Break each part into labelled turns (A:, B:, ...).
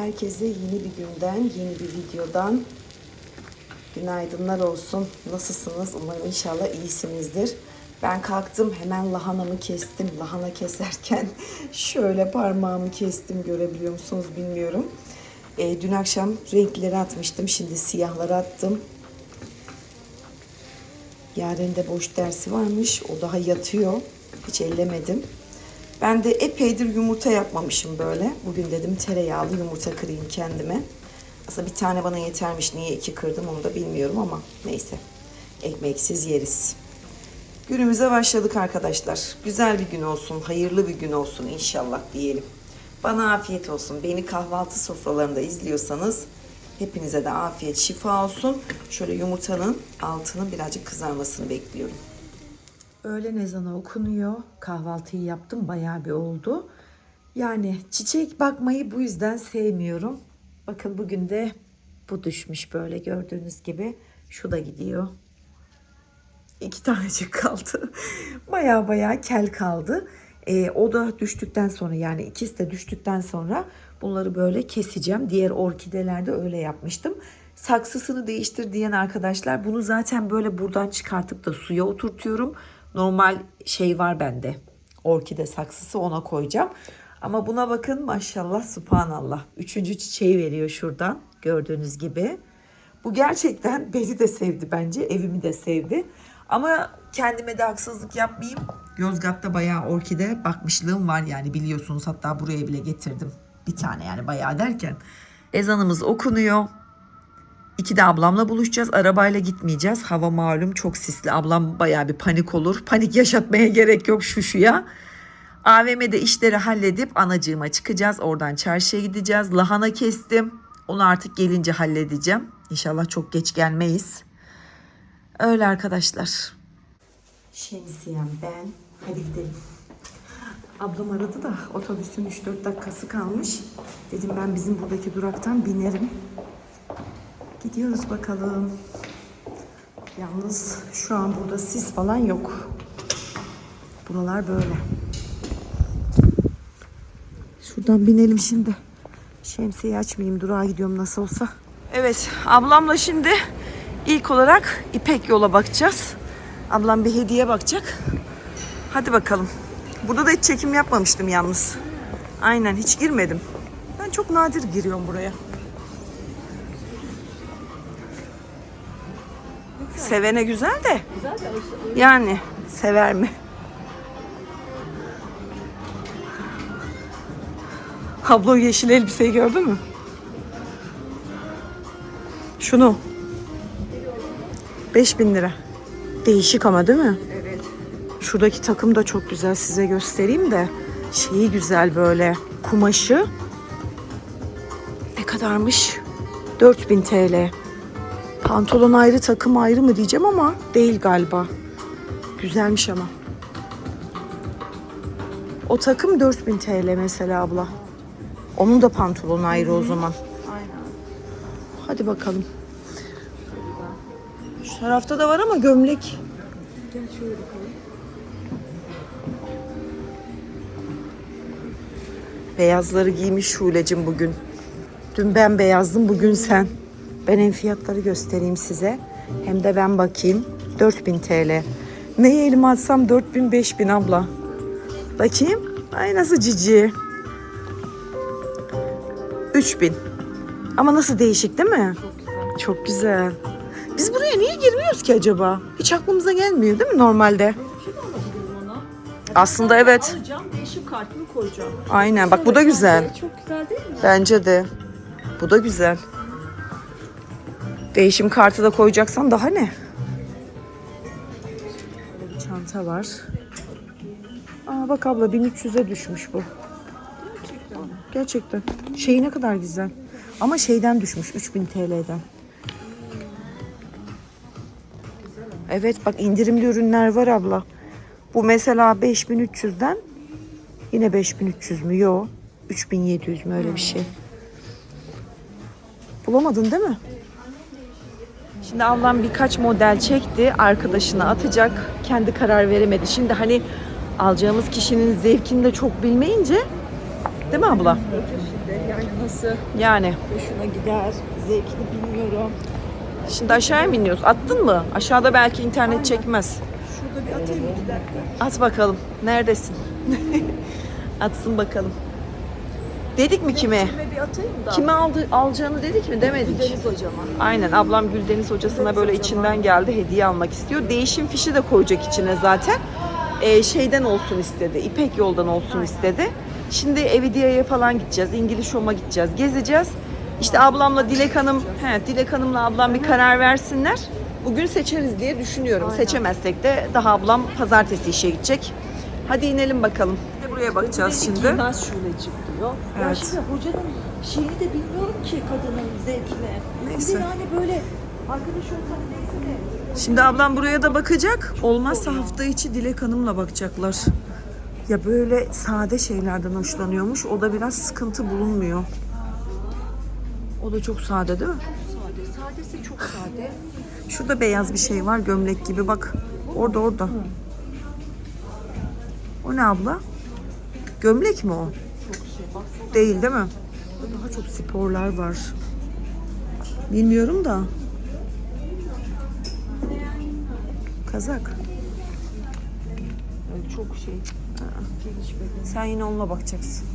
A: Herkese yeni bir günden, yeni bir videodan günaydınlar olsun. Nasılsınız? Umarım inşallah iyisinizdir. Ben kalktım hemen lahanamı kestim. Lahana keserken şöyle parmağımı kestim görebiliyor musunuz bilmiyorum. Ee, dün akşam renkleri atmıştım. Şimdi siyahları attım. Yarın da boş dersi varmış. O daha yatıyor. Hiç ellemedim. Ben de epeydir yumurta yapmamışım böyle. Bugün dedim tereyağlı yumurta kırayım kendime. Aslında bir tane bana yetermiş. Niye iki kırdım onu da bilmiyorum ama neyse. Ekmeksiz yeriz. Günümüze başladık arkadaşlar. Güzel bir gün olsun, hayırlı bir gün olsun inşallah diyelim. Bana afiyet olsun. Beni kahvaltı sofralarında izliyorsanız hepinize de afiyet, şifa olsun. Şöyle yumurtanın altının birazcık kızarmasını bekliyorum. Öğlen ezanı okunuyor. Kahvaltıyı yaptım bayağı bir oldu. Yani çiçek bakmayı bu yüzden sevmiyorum. Bakın bugün de bu düşmüş böyle gördüğünüz gibi. Şu da gidiyor. İki tanecik kaldı. Baya baya kel kaldı. Ee, o da düştükten sonra yani ikisi de düştükten sonra bunları böyle keseceğim. Diğer orkidelerde öyle yapmıştım. Saksısını değiştir diyen arkadaşlar bunu zaten böyle buradan çıkartıp da suya oturtuyorum. Normal şey var bende. Orkide saksısı ona koyacağım. Ama buna bakın maşallah subhanallah. Üçüncü çiçeği veriyor şuradan gördüğünüz gibi. Bu gerçekten beni de sevdi bence. Evimi de sevdi. Ama kendime de haksızlık yapmayayım. Yozgat'ta bayağı orkide bakmışlığım var yani biliyorsunuz. Hatta buraya bile getirdim. Bir tane yani bayağı derken. Ezanımız okunuyor. İki de ablamla buluşacağız. Arabayla gitmeyeceğiz. Hava malum çok sisli. Ablam bayağı bir panik olur. Panik yaşatmaya gerek yok şu şuya. AVM'de işleri halledip anacığıma çıkacağız. Oradan çarşıya gideceğiz. Lahana kestim. Onu artık gelince halledeceğim. İnşallah çok geç gelmeyiz. Öyle arkadaşlar. Şemsiyem ben. Hadi gidelim. Ablam aradı da otobüsün 3-4 dakikası kalmış. Dedim ben bizim buradaki duraktan binerim. Gidiyoruz bakalım. Yalnız şu an burada sis falan yok. Buralar böyle. Şuradan binelim şimdi. Şemsiyeyi açmayayım. Durağa gidiyorum nasıl olsa. Evet ablamla şimdi ilk olarak İpek yola bakacağız. Ablam bir hediye bakacak. Hadi bakalım. Burada da hiç çekim yapmamıştım yalnız. Aynen hiç girmedim. Ben çok nadir giriyorum buraya. Sevene güzel de. Yani sever mi? Abla o yeşil elbiseyi gördün mü? Şunu. 5000 lira. Değişik ama değil mi?
B: Evet.
A: Şuradaki takım da çok güzel size göstereyim de. Şeyi güzel böyle. Kumaşı. Ne kadarmış? 4000 TL. Pantolon ayrı takım ayrı mı diyeceğim ama değil galiba. Güzelmiş ama. O takım 4000 TL mesela abla. Onun da pantolonu ayrı o zaman.
B: Aynen.
A: Hadi bakalım. Şu tarafta da var ama gömlek.
B: Gel şöyle bakalım.
A: Beyazları giymiş Şule'cim bugün. Dün ben beyazdım, bugün sen. Ben hem fiyatları göstereyim size. Hem de ben bakayım. 4000 TL. Neyi elime atsam 4000 5000 abla. Bakayım. Ay nasıl cici. 3000. Ama nasıl değişik değil mi?
B: Çok güzel.
A: Çok güzel. Biz buraya niye girmiyoruz ki acaba? Hiç aklımıza gelmiyor değil mi normalde? Aslında evet.
B: Alacağım, değişim kartını koyacağım.
A: Aynen bak bu da güzel.
B: Çok güzel değil mi?
A: Bence de. Bu da güzel. Değişim kartı da koyacaksan daha ne? Böyle bir çanta var. Aa bak abla 1300'e düşmüş bu. Gerçekten. Şeyi ne kadar güzel. Ama şeyden düşmüş 3000 TL'den. Evet bak indirimli ürünler var abla. Bu mesela 5300'den yine 5300 mü? Yok. 3700 mü öyle bir şey. Bulamadın değil mi? Şimdi ablam birkaç model çekti. Arkadaşına atacak. Kendi karar veremedi. Şimdi hani alacağımız kişinin zevkini de çok bilmeyince değil mi abla?
B: Yani kaynanası
A: Yani.
B: ve şuna gider. Zevkini bilmiyorum.
A: Şimdi aşağıya mı iniyoruz? Attın mı? Aşağıda belki internet çekmez.
B: Şurada bir atayım mı gider?
A: At bakalım. Neredesin? Atsın bakalım. Dedik mi kime?
B: Kime bir atayım da.
A: Kime aldı, alacağını dedik mi? Demedik.
B: Deniz hocama.
A: Aynen ablam Güldeniz hocasına böyle içinden geldi hediye almak istiyor. Değişim fişi de koyacak içine zaten. Ee, şeyden olsun istedi. İpek yoldan olsun istedi. Şimdi Evidiye'ye falan gideceğiz. İngiliz Home'a gideceğiz. Gezeceğiz. İşte ablamla Dilek Hanım, he, Dilek Hanım'la ablam bir karar versinler. Bugün seçeriz diye düşünüyorum. Seçemezsek de daha ablam pazartesi işe gidecek. Hadi inelim bakalım. Buraya bakacağız şimdi.
B: Giymez şuleci diyor. Ya
A: Evet.
B: şimdi hocanın şeyini de bilmiyorum ki kadının zevkine.
A: Neyse.
B: Bir de yani böyle arkadaş olsak neyse de.
A: Şimdi ablam buraya da bakacak. Olmazsa hafta içi Dilek Hanım'la bakacaklar. Ya böyle sade şeylerden hoşlanıyormuş. O da biraz sıkıntı bulunmuyor. O da çok sade değil mi?
B: Sade. Sadesi çok sade.
A: Şurada beyaz bir şey var gömlek gibi bak. Orada orada. O ne abla? Gömlek mi o?
B: Şey.
A: Değil değil mi? Daha çok sporlar var. Bilmiyorum da. Kazak.
B: Yani çok şey.
A: Sen yine onunla bakacaksın.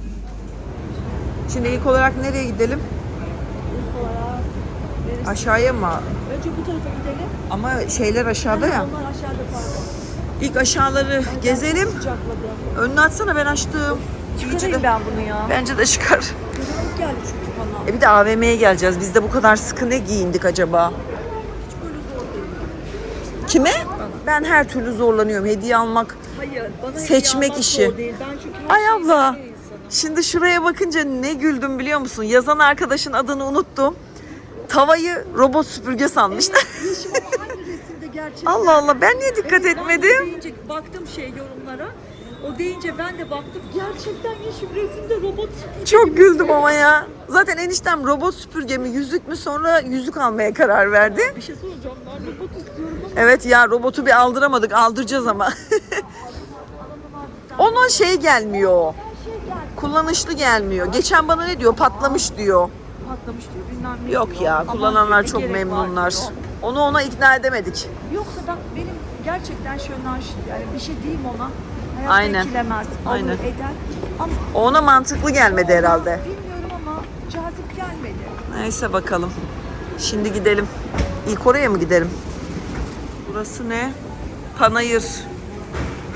A: Şimdi ilk olarak nereye gidelim?
B: İlk olarak neresi?
A: Aşağıya mı?
B: Önce bu tarafa gidelim.
A: Ama şeyler aşağıda ya.
B: Onlar aşağıda pardon.
A: İlk aşağıları gezelim. Önünü açsana ben açtım.
B: Çıkarayım ben bunu ya.
A: Bence de çıkar.
B: Kırılık geldi çünkü bana.
A: E bir de AVM'ye geleceğiz. Biz de bu kadar sıkı ne giyindik acaba?
B: Hiç böyle zor değil.
A: Kime? Ben her türlü zorlanıyorum. Hediye almak.
B: Hayır. Bana
A: Seçmek
B: hediye
A: işi.
B: Değil. Ben çünkü her
A: Ay abla. Şimdi şuraya bakınca ne güldüm biliyor musun? Yazan arkadaşın adını unuttum. Tavayı robot süpürge sanmışlar.
B: Resimde gerçekten.
A: Allah Allah ben niye dikkat
B: Evet, ben de
A: etmedim?
B: deyince baktım şey yorumlara. O deyince ben de baktım. Gerçekten Yeşim resimde robot süpürge
A: Çok güldüm ama ya. Zaten eniştem robot süpürge mi yüzük mü sonra yüzük almaya karar verdi.
B: Bir şey soracağım. Ben robot istiyorum ama
A: Evet ya robotu bir aldıramadık aldıracağız ama. Onun şey gelmiyor. Kullanışlı gelmiyor. Geçen bana ne diyor patlamış diyor.
B: Patlamış diyor. Bilmem ne
A: Yok
B: diyor.
A: ya kullananlar çok memnunlar. Onu ona ikna edemedik.
B: Yoksa bak benim gerçekten şöyle yani bir şey diyeyim ona. Hayatta
A: Aynen.
B: ekilemez. Alır
A: Aynen.
B: eder. Ama
A: Ona mantıklı gelmedi herhalde.
B: bilmiyorum ama cazip gelmedi.
A: Neyse bakalım. Şimdi gidelim. İlk oraya mı gidelim? Burası ne? Panayır.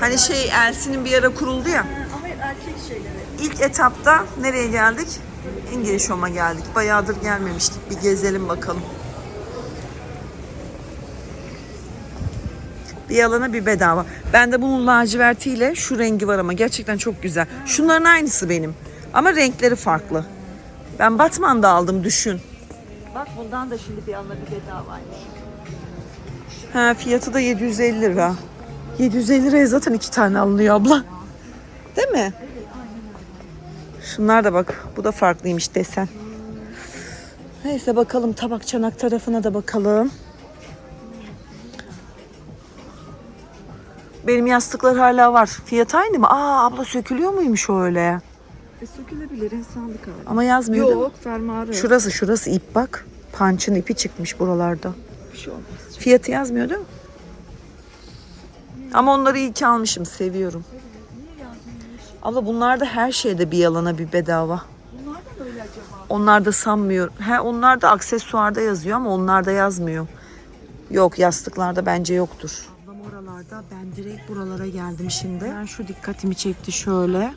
A: Hani şey Elsi'nin bir ara kuruldu ya.
B: Ha, Ama erkek şeyleri.
A: İlk etapta nereye geldik? İngiliz Home'a geldik. Bayağıdır gelmemiştik. Bir gezelim bakalım. Bir alana bir bedava. Bende bunun lacivertiyle şu rengi var ama gerçekten çok güzel. Şunların aynısı benim. Ama renkleri farklı. Ben Batman'da aldım düşün.
B: Bak bundan da şimdi bir alana bir bedavaymış.
A: Ha, fiyatı da 750 lira. 750 liraya zaten iki tane alınıyor abla. Değil mi? Şunlar da bak. Bu da farklıymış desen. Neyse bakalım tabak çanak tarafına da bakalım. Benim yastıklar hala var. Fiyat aynı mı? Aa abla sökülüyor muymuş o öyle?
B: E sökülebilir insanlık hali.
A: Ama yazmıyor değil mi?
B: Yok fermuarı.
A: Şurası şurası ip bak. Punch'ın ipi çıkmış buralarda.
B: Bir şey olmaz.
A: Fiyatı yazmıyor değil mi? Ama onları iyi ki almışım. Seviyorum. Abla bunlarda her şeyde bir yalana bir bedava.
B: Bunlar da böyle acaba?
A: Onlarda sanmıyorum. He onlarda aksesuarda yazıyor ama onlarda yazmıyor. Yok yastıklarda bence yoktur. Oralarda ben direkt buralara geldim şimdi. Ben şu dikkatimi çekti şöyle.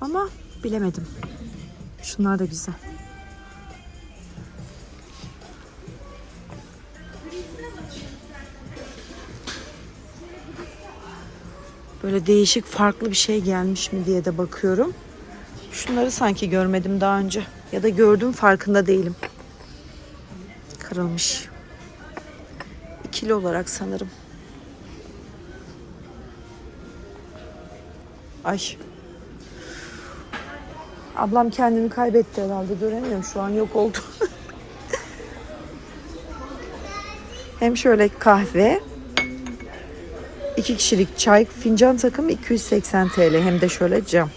A: Ama bilemedim. Şunlar da güzel. Böyle değişik farklı bir şey gelmiş mi diye de bakıyorum. Şunları sanki görmedim daha önce. Ya da gördüm farkında değilim. Kırılmış. İkili olarak sanırım. Ay. Ablam kendini kaybetti herhalde. Göremiyorum şu an yok oldu. Hem şöyle kahve. iki kişilik çay fincan takımı 280 TL. Hem de şöyle cam.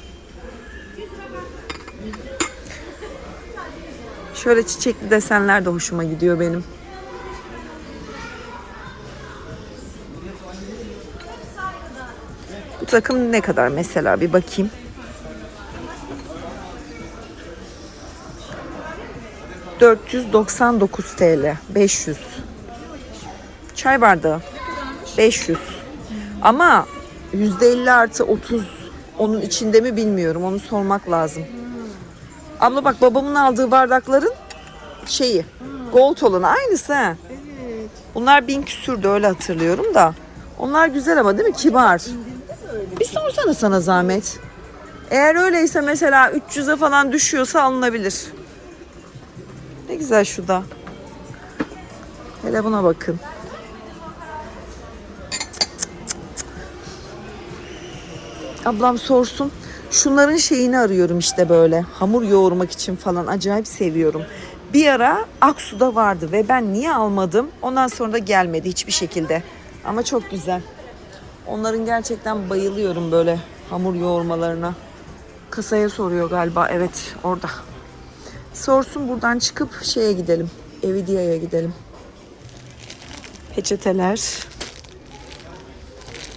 A: Şöyle çiçekli desenler de hoşuma gidiyor benim. Takım ne kadar mesela bir bakayım. ...499 TL. 500. Çay bardağı. 500. Ama %50 artı 30 onun içinde mi bilmiyorum. Onu sormak lazım. Abla bak babamın aldığı bardakların şeyi. Gold olanı aynısı ha.
B: Evet.
A: Bunlar bin küsürdü öyle hatırlıyorum da. Onlar güzel ama değil mi? Kibar. Bir sorsana sana zahmet. Eğer öyleyse mesela 300'e falan düşüyorsa alınabilir. Ne güzel şu da. Hele buna bakın. Ablam sorsun. Şunların şeyini arıyorum işte böyle. Hamur yoğurmak için falan acayip seviyorum. Bir ara Aksu'da vardı ve ben niye almadım? Ondan sonra da gelmedi hiçbir şekilde. Ama çok güzel. Onların gerçekten bayılıyorum böyle hamur yoğurmalarına. Kasaya soruyor galiba. Evet orada. Sorsun buradan çıkıp şeye gidelim. Evidia'ya gidelim. Peçeteler.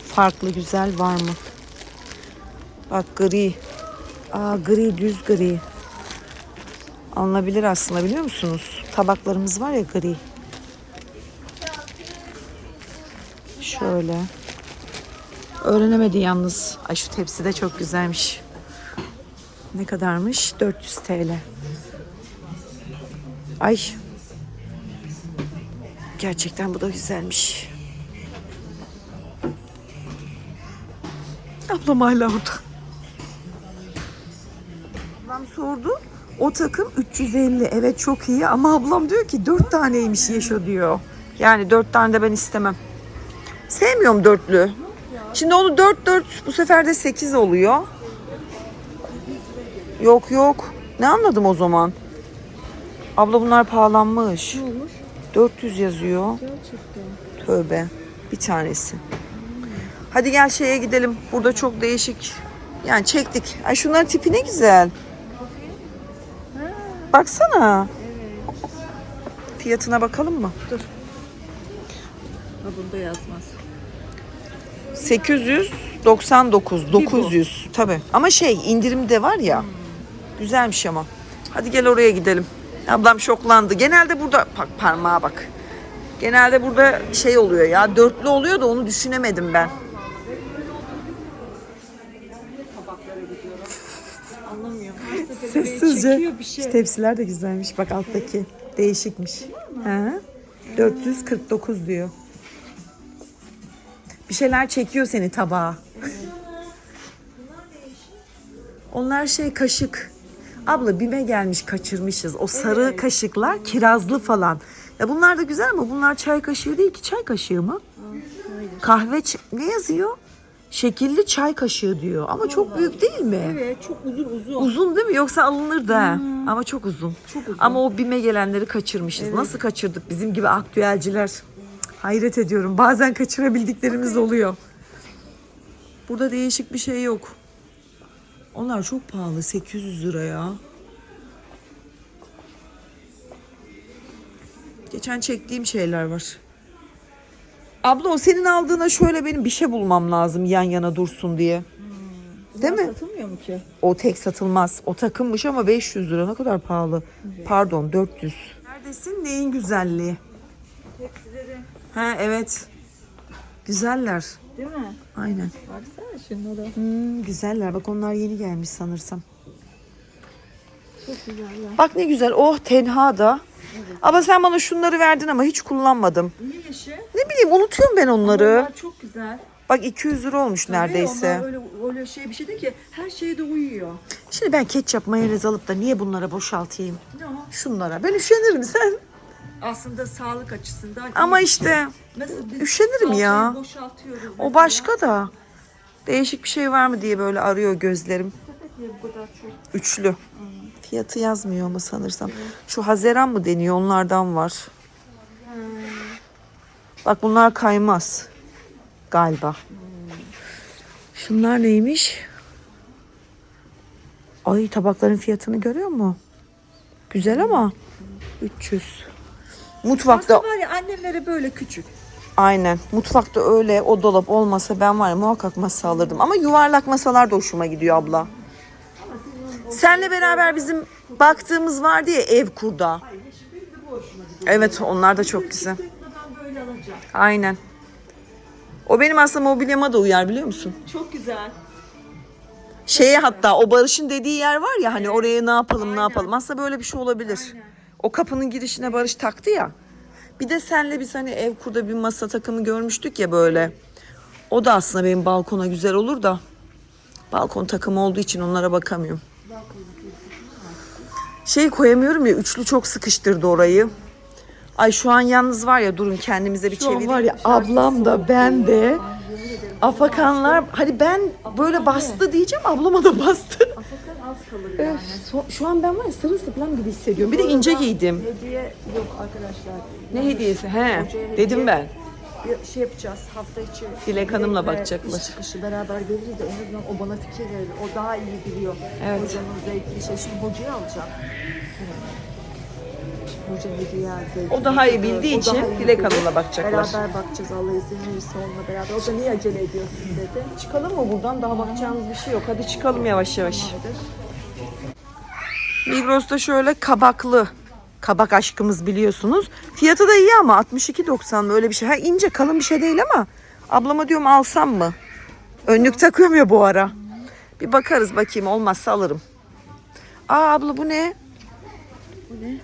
A: Farklı güzel var mı? Bak gri. Aa gri düz gri. Alınabilir aslında biliyor musunuz? Tabaklarımız var ya gri. Şöyle. Öğrenemedi yalnız. Ay şu tepsi de çok güzelmiş. Ne kadarmış? 400 TL. Ay. Gerçekten bu da güzelmiş. Ablam hala orada. Ablam sordu. O takım 350. Evet çok iyi ama ablam diyor ki 4 taneymiş Yeşo diyor. Yani 4 tane de ben istemem. Sevmiyorum dörtlü. Şimdi onu 4 4 bu sefer de 8 oluyor. Yok yok. Ne anladım o zaman? Abla bunlar pahalanmış.
B: Ne olur?
A: 400 yazıyor.
B: Gerçekten.
A: Tövbe. Bir tanesi. Hadi gel şeye gidelim. Burada çok değişik. Yani çektik. Ay şunların tipi ne güzel. Baksana. Fiyatına bakalım mı? Dur.
B: Ha bunda yazmaz.
A: 899, 900 tabi. Ama şey indirim de var ya. Güzelmiş ama. Hadi gel oraya gidelim. Ablam şoklandı. Genelde burada bak parmağa bak. Genelde burada şey oluyor ya dörtlü oluyor da onu düşünemedim ben. Sessizce.
B: şey.
A: Tepsiler de güzelmiş. Bak alttaki değişikmiş. Hı. 449 diyor. Bir şeyler çekiyor seni tabağa. Onlar şey kaşık. Abla bime gelmiş kaçırmışız. O sarı kaşıklar kirazlı falan. Ya bunlar da güzel ama bunlar çay kaşığı değil ki. Çay kaşığı mı? Kahve ç- ne yazıyor? Şekilli çay kaşığı diyor. Ama çok büyük değil mi?
B: Evet çok uzun uzun.
A: Uzun değil mi? Yoksa alınır da. Ama çok uzun.
B: Çok uzun.
A: Ama o bime gelenleri kaçırmışız. Nasıl kaçırdık bizim gibi aktüelciler? Hayret ediyorum. Bazen kaçırabildiklerimiz oluyor. Burada değişik bir şey yok. Onlar çok pahalı. 800 lira ya. Geçen çektiğim şeyler var. Abla o senin aldığına şöyle benim bir şey bulmam lazım yan yana dursun diye. Değil
B: Bunlar
A: mi?
B: Satılmıyor mu ki?
A: O tek satılmaz. O takımmış ama 500 lira ne kadar pahalı. Pardon 400. Neredesin? Neyin güzelliği?
B: Tepsileri.
A: Ha evet. Güzeller.
B: Değil mi?
A: Aynen.
B: Baksana şunlara.
A: Hmm, güzeller. Bak onlar yeni gelmiş sanırsam.
B: Çok güzeller.
A: Bak ne güzel. Oh tenha da. Ama sen bana şunları verdin ama hiç kullanmadım.
B: Niye yeşil?
A: Ne bileyim unutuyorum ben onları.
B: Onlar çok güzel.
A: Bak 200 lira olmuş
B: Tabii,
A: neredeyse.
B: Onlar öyle, öyle şey bir şey değil ki her şeye de uyuyor.
A: Şimdi ben ketçap mayonez alıp da niye bunlara boşaltayım?
B: O?
A: Şunlara. Ben üşenirim sen.
B: Aslında sağlık açısından
A: Ama
B: iyi.
A: işte
B: biz
A: üşenirim ya.
B: salçayı boşaltıyoruz
A: o
B: mesela.
A: başka da. Değişik bir şey var mı diye böyle arıyor gözlerim.
B: Sepet niye bu kadar çok?
A: Üçlü. Fiyatı yazmıyor ama sanırsam. Şu Haziran mı deniyor onlardan var. Bak bunlar kaymaz. Galiba. Şunlar neymiş? Ay tabakların fiyatını görüyor mu? Güzel ama 300. Mutfakta
B: Aslında var ya annemlere böyle küçük.
A: aynen. Mutfakta öyle o dolap olmasa ben var ya muhakkak masa alırdım. Ama yuvarlak masalar da hoşuma gidiyor abla. Senle beraber bizim baktığımız vardı ya ev kurda. Evet onlar da çok güzel.
B: Ben böyle alacağım.
A: Aynen. O benim aslında mobilyama da uyar biliyor musun?
B: Çok güzel.
A: Şeye hatta o Barış'ın dediği yer var ya hani oraya ne yapalım ne yapalım. Aslında böyle bir şey olabilir. O kapının girişine Barış taktı ya. Bir de senle biz hani ev kurda bir masa takımı görmüştük ya böyle. O da aslında benim balkona güzel olur da. Balkon takımı olduğu için onlara bakamıyorum. Şey koyamıyorum ya üçlü çok sıkıştırdı orayı. Ay şu an yalnız var ya durun kendimize bir çevireyim. var ya ablam da ben de afakanlar hani ben böyle bastı diyeceğim ablama da bastı.
B: Afakan az kalır
A: Öf,
B: yani.
A: so- şu an ben var ya sırılsıklam gibi hissediyorum. Bir de ince giydim.
B: Hediye yok arkadaşlar.
A: Ne hediyesi? He,
B: Hocaya
A: dedim
B: hediye-
A: ben.
B: Bir şey yapacağız hafta içi.
A: Dilek Hanım'la
B: Dilek'le
A: bakacaklar.
B: iş çıkışı beraber geliriz de en azından o bana fikir verir. O daha iyi biliyor.
A: Evet.
B: Hocanın zevkli şey. Şimdi hocayı alacağım. Hediye.
A: O daha iyi
B: O
A: bildiği
B: daha
A: için
B: iyi
A: Dilek. Hanım'la bakacaklar.
B: Beraber bakacağız Allah izin verirse onunla beraber. O da niye acele ediyorsun dedi.
A: Çıkalım mı buradan? Daha bakacağımız bir şey yok. Hadi çıkalım yavaş yavaş. Migros'ta şöyle kabaklı. Kabak aşkımız biliyorsunuz. Fiyatı da iyi ama 62.90 mı öyle bir şey. Ha ince kalın bir şey değil ama ablama diyorum alsam mı? Önlük takıyorum ya bu ara. Bir bakarız bakayım olmazsa alırım. Aa abla bu ne?
B: Bu ne?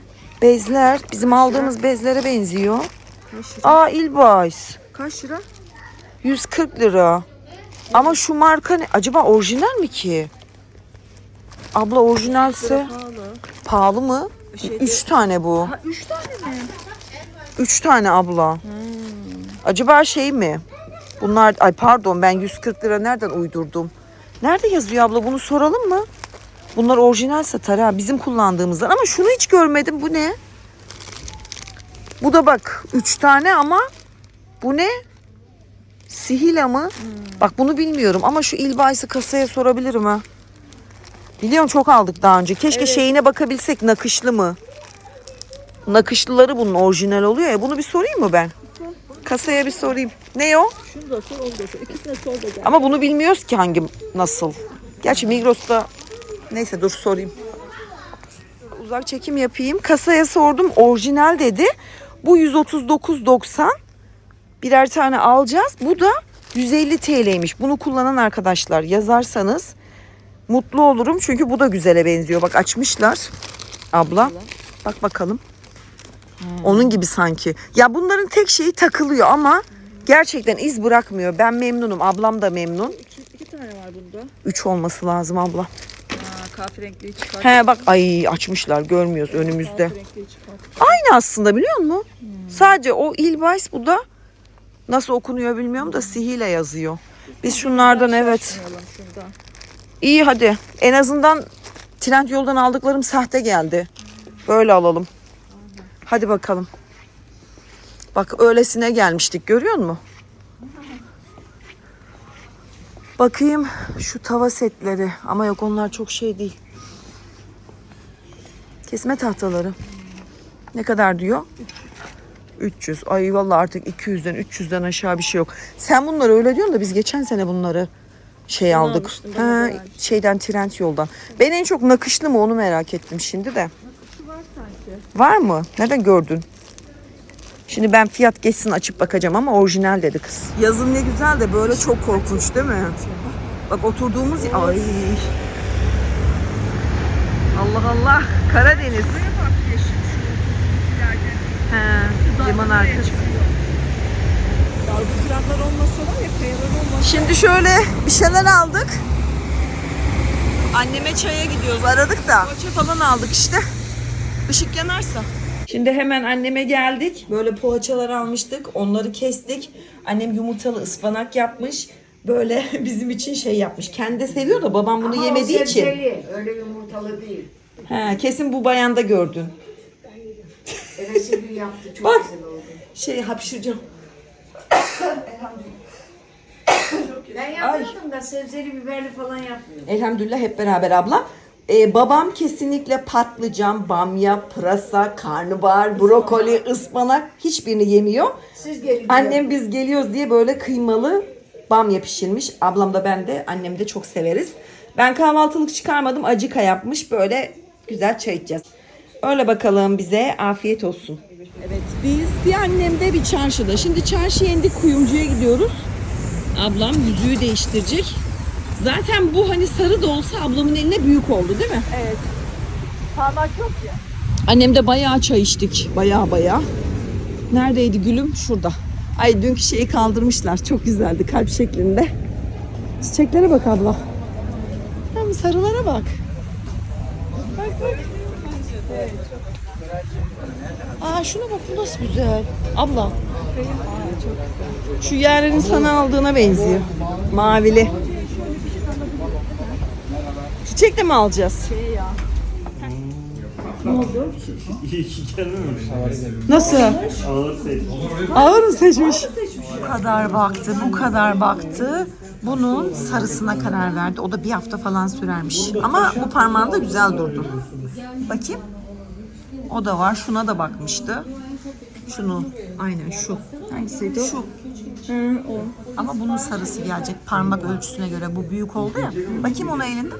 A: Bezler. Bizim aldığımız bezlere benziyor.
B: Kaç lira?
A: Aa İlbays.
B: Kaç lira?
A: 140 lira. Ama şu marka ne? Acaba orijinal mi ki? Abla orijinalse
B: Pahalı.
A: pahalı mı?
B: Şeyde-
A: 3 tane bu.
B: Ha, üç tane mi?
A: 3 tane abla. Acaba şey mi? Bunlar ay pardon ben 140 lira nereden uydurdum? Nerede yazıyor abla bunu soralım mı? Bunlar orijinalse Tara bizim kullandığımızdan ama şunu hiç görmedim. Bu ne? Bu da bak 3 tane ama bu ne? Sihila mı? Bak bunu bilmiyorum ama şu İlbaysı kasaya sorabilirim ha. Biliyorum çok aldık daha önce. Keşke
B: Evet.
A: şeyine bakabilsek nakışlı mı? Nakışlıları bunun orijinal oluyor ya. Bunu bir sorayım mı ben? Kasaya bir sorayım. Ne o?
B: Şunu da sor, onu da sor. İkisine sor da gel.
A: Ama bunu bilmiyoruz ki hangi nasıl. Gerçi Migros'ta neyse dur sorayım. Uzak çekim yapayım. Kasaya sordum. Orijinal dedi. Bu 139.90. Birer tane alacağız. Bu da 150 TL'ymiş. Bunu kullanan arkadaşlar yazarsanız mutlu olurum. Çünkü bu da güzele benziyor. Bak açmışlar. Abla. Bak bakalım. Onun gibi sanki. Ya bunların tek şeyi takılıyor ama gerçekten iz bırakmıyor. Ben memnunum. Ablam da memnun.
B: İki, iki tane var bunda.
A: 3 olması lazım abla.
B: Ha, kahverengliyi çıkart.
A: He bak ay açmışlar görmüyoruz önümüzde.
B: Kahverengliyi çıkart.
A: Aynı aslında biliyor musun? Sadece o İlbays bu da nasıl okunuyor bilmiyorum da sihile yazıyor. Biz şunlardan evet.
B: Şundan.
A: İyi hadi. En azından trend yoldan aldıklarım sahte geldi. Böyle alalım. Hadi bakalım. Bak öylesine gelmiştik görüyor musun? Bakayım şu tava setleri. Ama yok onlar çok şey değil. Kesme tahtaları. Ne kadar diyor? 300. Ay vallahi artık 200'den 300'den aşağı bir şey yok. Sen bunları öyle diyorsun da biz geçen sene bunları şey
B: Şunu
A: aldık. Ha, şeyden trend yoldan. Ben en çok nakışlı mı onu merak ettim şimdi de.
B: Şu var sanki.
A: Var mı? Nereden gördün? Şimdi ben fiyat geçsin açıp bakacağım ama orijinal dedi kız. Yazın ne güzel de böyle çok korkunç değil mi? Bak oturduğumuz... Ay. Allah Allah. Karadeniz. He, liman arkası. Şimdi şöyle bir şeyler aldık. Anneme çaya gidiyoruz. Aradık da. Poğaça falan aldık işte. Işık yanarsa. Şimdi hemen anneme geldik. Böyle poğaçalar almıştık. Onları kestik. Annem yumurtalı ıspanak yapmış. Böyle bizim için şey yapmış. Kendi de seviyor da babam bunu
C: Ama o
A: yemediği için.
C: sebzeli, öyle yumurtalı değil.
A: He, kesin bu bayanda gördün.
C: Evesi bir yaptı, çok
A: Bak.
C: güzel oldu.
A: Şey hapşıracağım.
C: Ben yapıyordum da sebzeli biberli falan yapmıyordum.
A: Elhamdülillah hep beraber abla. Ee, babam kesinlikle patlıcan, bamya, pırasa, karnabahar, brokoli, ıspanak hiçbirini yemiyor.
C: Siz gelin.
A: Annem biz geliyoruz diye böyle kıymalı bamya pişirmiş. Ablam da ben de annem de çok severiz. Ben kahvaltılık çıkarmadım. Acıka yapmış. Böyle güzel çay içeceğiz. Öyle bakalım bize. Afiyet olsun. Evet biz bir annemde bir çarşıda. Şimdi çarşıya indik kuyumcuya gidiyoruz. Ablam yüzüğü değiştirecek. Zaten bu hani sarı da olsa ablamın eline büyük oldu değil mi?
B: Evet. Parmak yok ya.
A: Annem de bayağı çay içtik. Bayağı bayağı. Neredeydi gülüm? Şurada. Ay dünkü şeyi kaldırmışlar. Çok güzeldi kalp şeklinde. Çiçeklere bak abla. Hem sarılara bak. Bak bak. Aa şuna bak bu nasıl güzel. Abla. Şu Yaren'in sana aldığına benziyor. Mavili. Çiçek de mi alacağız?
D: İyi ki gelmemiş.
A: Nasıl?
D: Ağır seç.
A: Ağır mı seçmiş? Bu kadar baktı, bu kadar baktı. Bunun sarısına karar verdi. O da bir hafta falan sürermiş. Ama bu parmağında güzel durdu. Bakayım. O da var. Şuna da bakmıştı. Şunu. Aynen şu. Hangisiydi o? Şu. Ama bunun sarısı gelecek parmak ölçüsüne göre. Bu büyük oldu ya. Bakayım ona elinde.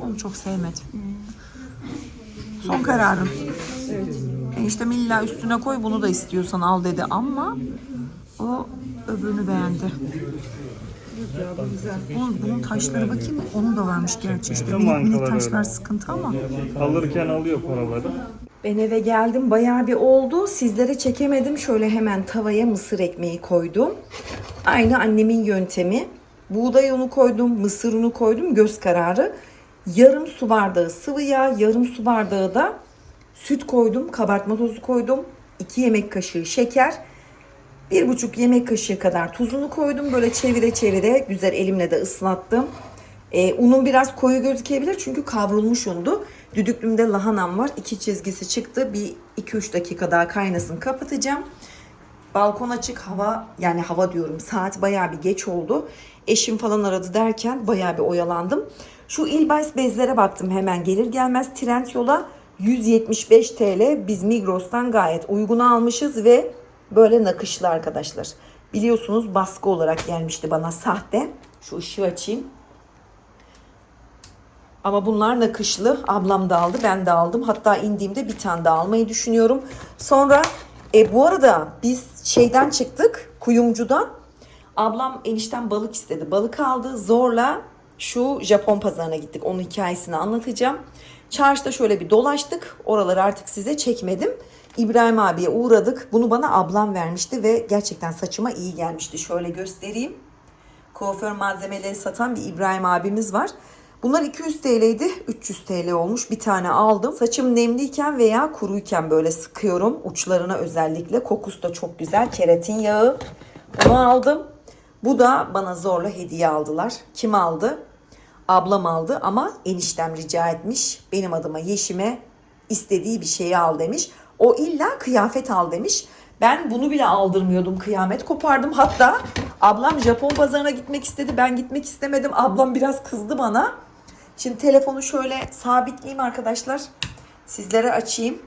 A: Onu çok sevmedim. Son kararım. Eniştem illa üstüne koy bunu da istiyorsan al dedi ama o öbürünü beğendi. Bunun, bunun taşları bakayım onun da varmış gerçi işte minik minik taşlar sıkıntı ama.
D: Alırken alıyor paraları.
A: Ben eve geldim bayağı bir oldu. Sizlere çekemedim. Şöyle hemen tavaya mısır ekmeği koydum. Aynı annemin yöntemi. Buğday unu koydum, mısır unu koydum göz kararı. Yarım su bardağı sıvı yağ, yarım su bardağı da süt koydum, kabartma tozu koydum. 2 yemek kaşığı şeker, bir buçuk yemek kaşığı kadar tuzunu koydum. Böyle çevire çevire güzel elimle de ıslattım. Ee, unun biraz koyu gözükebilir çünkü kavrulmuş undu. Düdüklümde lahanam var. İki çizgisi çıktı. Bir 2-3 dakika daha kaynasın kapatacağım. Balkon açık hava yani hava diyorum saat bayağı bir geç oldu. Eşim falan aradı derken bayağı bir oyalandım. Şu İlbays bezlere baktım hemen gelir gelmez Trendyol'a 175 TL biz Migros'tan gayet uygun almışız ve böyle nakışlı arkadaşlar. Biliyorsunuz baskı olarak gelmişti bana sahte. Şu ışığı açayım. Ama bunlar nakışlı. Ablam da aldı, ben de aldım. Hatta indiğimde bir tane daha almayı düşünüyorum. Sonra e, bu arada biz şeyden çıktık, kuyumcudan. Ablam enişten balık istedi. Balık aldı. Zorla şu Japon pazarına gittik. Onun hikayesini anlatacağım. Çarşıda şöyle bir dolaştık. Oraları artık size çekmedim. İbrahim abiye uğradık. Bunu bana ablam vermişti ve gerçekten saçıma iyi gelmişti. Şöyle göstereyim kuaför malzemeleri satan bir İbrahim abimiz var. Bunlar 200 TL'ydi. 300 TL olmuş. Bir tane aldım. Saçım nemliyken veya kuruyken böyle sıkıyorum. Uçlarına özellikle. Kokusu da çok güzel. Keratin yağı. Onu aldım. Bu da bana zorla hediye aldılar. Kim aldı? Ablam aldı ama eniştem rica etmiş. Benim adıma Yeşim'e istediği bir şeyi al demiş. O illa kıyafet al demiş. Ben bunu bile aldırmıyordum. Kıyamet kopardım. Hatta ablam Japon pazarına gitmek istedi. Ben gitmek istemedim. Ablam biraz kızdı bana. Şimdi telefonu şöyle sabitleyeyim arkadaşlar. Sizlere açayım.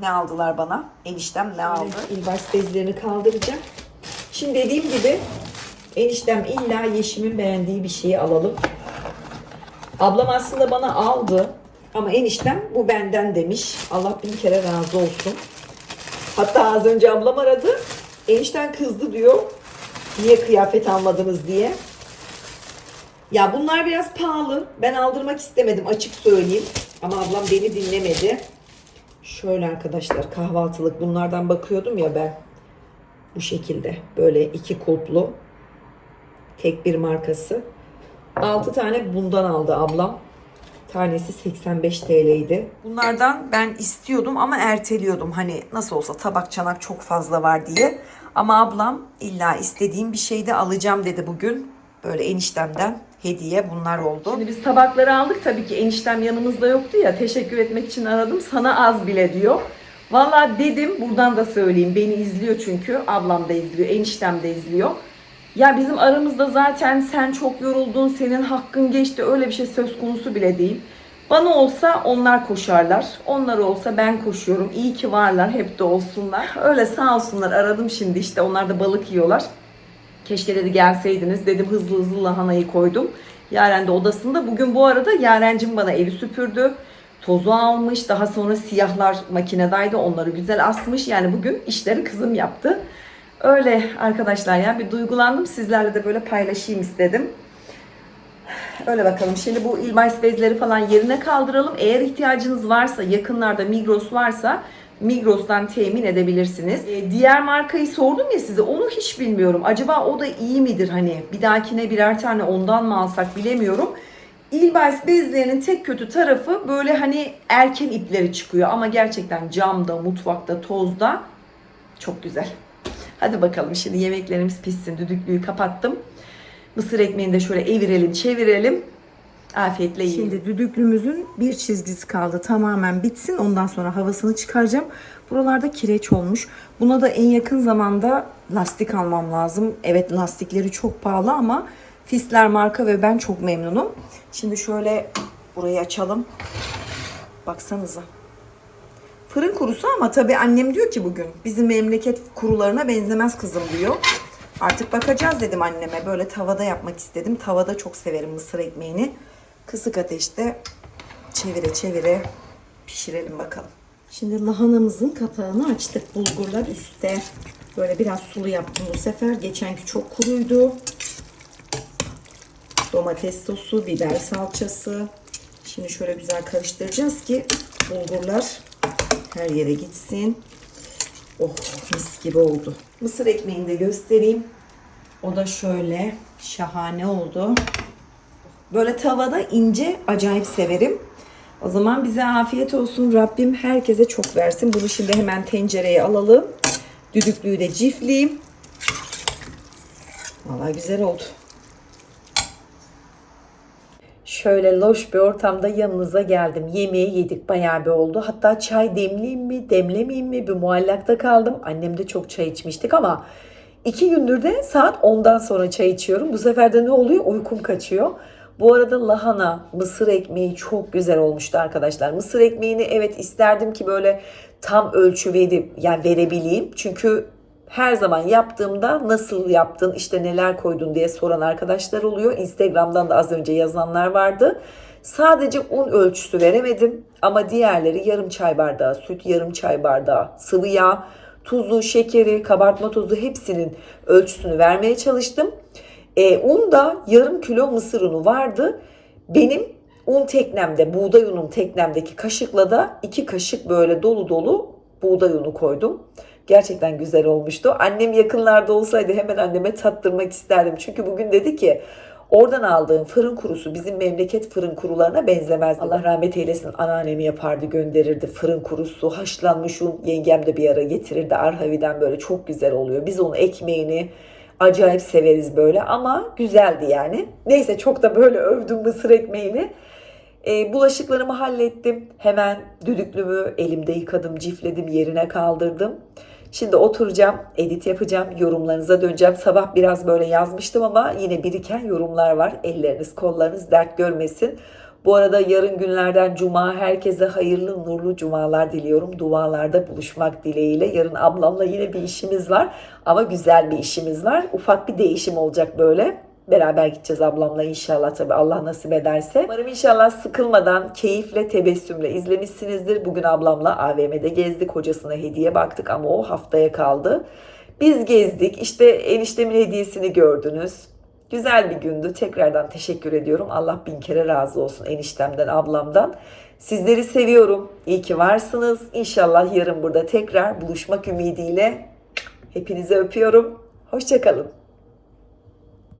A: Ne aldılar bana? Eniştem ne aldı? İlbaş bezlerini kaldıracağım. Şimdi dediğim gibi eniştem illa Yeşim'in beğendiği bir şeyi alalım. Ablam aslında bana aldı. Ama eniştem bu benden demiş. Allah bin kere razı olsun. Hatta az önce ablam aradı. Enişten kızdı diyor. Niye kıyafet almadınız diye. Ya bunlar biraz pahalı. Ben aldırmak istemedim açık söyleyeyim. Ama ablam beni dinlemedi. Şöyle arkadaşlar kahvaltılık bunlardan bakıyordum ya ben. Bu şekilde böyle iki kulplu. Tek bir markası. 6 tane bundan aldı ablam. Tanesi 85 TL'ydi. Bunlardan ben istiyordum ama erteliyordum. Hani nasıl olsa tabak çanak çok fazla var diye. Ama ablam illa istediğim bir şey de alacağım dedi bugün. Böyle eniştemden hediye bunlar oldu. Şimdi biz tabakları aldık. Tabii ki eniştem yanımızda yoktu ya. Teşekkür etmek için aradım. Sana az bile diyor. Valla dedim buradan da söyleyeyim. Beni izliyor çünkü. Ablam da izliyor. Eniştem de izliyor. Ya bizim aramızda zaten sen çok yoruldun, senin hakkın geçti öyle bir şey söz konusu bile değil. Bana olsa onlar koşarlar. Onlar olsa ben koşuyorum. İyi ki varlar. Hep de olsunlar. Öyle sağ olsunlar. Aradım şimdi işte. Onlar da balık yiyorlar. Keşke dedi gelseydiniz. Dedim hızlı hızlı lahanayı koydum. Yaren de odasında. Bugün bu arada Yarencim bana evi süpürdü. Tozu almış. Daha sonra siyahlar makinedaydı. Onları güzel asmış. Yani bugün işleri kızım yaptı. Öyle arkadaşlar ya bir duygulandım. Sizlerle de böyle paylaşayım istedim. Öyle bakalım. Şimdi bu ilmays bezleri falan yerine kaldıralım. Eğer ihtiyacınız varsa, yakınlarda Migros varsa Migros'tan temin edebilirsiniz. Ee, diğer markayı sordum ya size. Onu hiç bilmiyorum. Acaba o da iyi midir hani? Bir dahakine birer tane ondan mı alsak bilemiyorum. İlmays bezlerinin tek kötü tarafı böyle hani erken ipleri çıkıyor. Ama gerçekten camda, mutfakta, tozda çok güzel. Hadi bakalım şimdi yemeklerimiz pişsin. Düdüklüyü kapattım. Mısır ekmeğini de şöyle evirelim, çevirelim. Afiyetle yiyelim. Şimdi düdüklümüzün bir çizgisi kaldı. Tamamen bitsin. Ondan sonra havasını çıkaracağım. Buralarda kireç olmuş. Buna da en yakın zamanda lastik almam lazım. Evet lastikleri çok pahalı ama Fisler marka ve ben çok memnunum. Şimdi şöyle burayı açalım. Baksanıza. Fırın kurusu ama tabii annem diyor ki bugün bizim memleket kurularına benzemez kızım diyor. Artık bakacağız dedim anneme. Böyle tavada yapmak istedim. Tavada çok severim mısır ekmeğini. Kısık ateşte çevire çevire pişirelim bakalım. Şimdi lahanamızın kapağını açtık. Bulgurlar üstte. Böyle biraz sulu yaptım bu sefer. Geçenki çok kuruydu. Domates sosu, biber salçası. Şimdi şöyle güzel karıştıracağız ki bulgurlar her yere gitsin. Oh mis gibi oldu. Mısır ekmeğini de göstereyim. O da şöyle şahane oldu. Böyle tavada ince acayip severim. O zaman bize afiyet olsun. Rabbim herkese çok versin. Bunu şimdi hemen tencereye alalım. Düdüklüyü de cifleyeyim. Vallahi güzel oldu. Şöyle loş bir ortamda yanınıza geldim. Yemeği yedik bayağı bir oldu. Hatta çay demleyeyim mi, demlemeyeyim mi bir muallakta kaldım. Annem de çok çay içmiştik ama iki gündür de saat 10'dan sonra çay içiyorum. Bu sefer de ne oluyor? Uykum kaçıyor. Bu arada lahana, mısır ekmeği çok güzel olmuştu arkadaşlar. Mısır ekmeğini evet isterdim ki böyle tam ölçü verip yani verebileyim. Çünkü her zaman yaptığımda nasıl yaptın işte neler koydun diye soran arkadaşlar oluyor. Instagram'dan da az önce yazanlar vardı. Sadece un ölçüsü veremedim ama diğerleri yarım çay bardağı süt, yarım çay bardağı sıvı yağ, tuzu, şekeri, kabartma tozu hepsinin ölçüsünü vermeye çalıştım. E, un da yarım kilo mısır unu vardı. Benim un teknemde, buğday unum teknemdeki kaşıkla da iki kaşık böyle dolu dolu buğday unu koydum. Gerçekten güzel olmuştu. Annem yakınlarda olsaydı hemen anneme tattırmak isterdim. Çünkü bugün dedi ki oradan aldığım fırın kurusu bizim memleket fırın kurularına benzemez. Allah rahmet eylesin anneannemi yapardı gönderirdi fırın kurusu haşlanmış un yengem de bir ara getirirdi Arhavi'den böyle çok güzel oluyor. Biz onun ekmeğini acayip severiz böyle ama güzeldi yani. Neyse çok da böyle övdüm mısır ekmeğini. E, bulaşıklarımı hallettim. Hemen düdüklümü elimde yıkadım, cifledim, yerine kaldırdım. Şimdi oturacağım, edit yapacağım, yorumlarınıza döneceğim. Sabah biraz böyle yazmıştım ama yine biriken yorumlar var. Elleriniz, kollarınız dert görmesin. Bu arada yarın günlerden cuma herkese hayırlı nurlu cumalar diliyorum. Dualarda buluşmak dileğiyle. Yarın ablamla yine bir işimiz var ama güzel bir işimiz var. Ufak bir değişim olacak böyle. Beraber gideceğiz ablamla inşallah tabii Allah nasip ederse. Umarım inşallah sıkılmadan, keyifle, tebessümle izlemişsinizdir. Bugün ablamla AVM'de gezdik. Hocasına hediye baktık ama o haftaya kaldı. Biz gezdik. İşte eniştemin hediyesini gördünüz. Güzel bir gündü. Tekrardan teşekkür ediyorum. Allah bin kere razı olsun eniştemden, ablamdan. Sizleri seviyorum. İyi ki varsınız. İnşallah yarın burada tekrar buluşmak ümidiyle hepinizi öpüyorum. Hoşçakalın.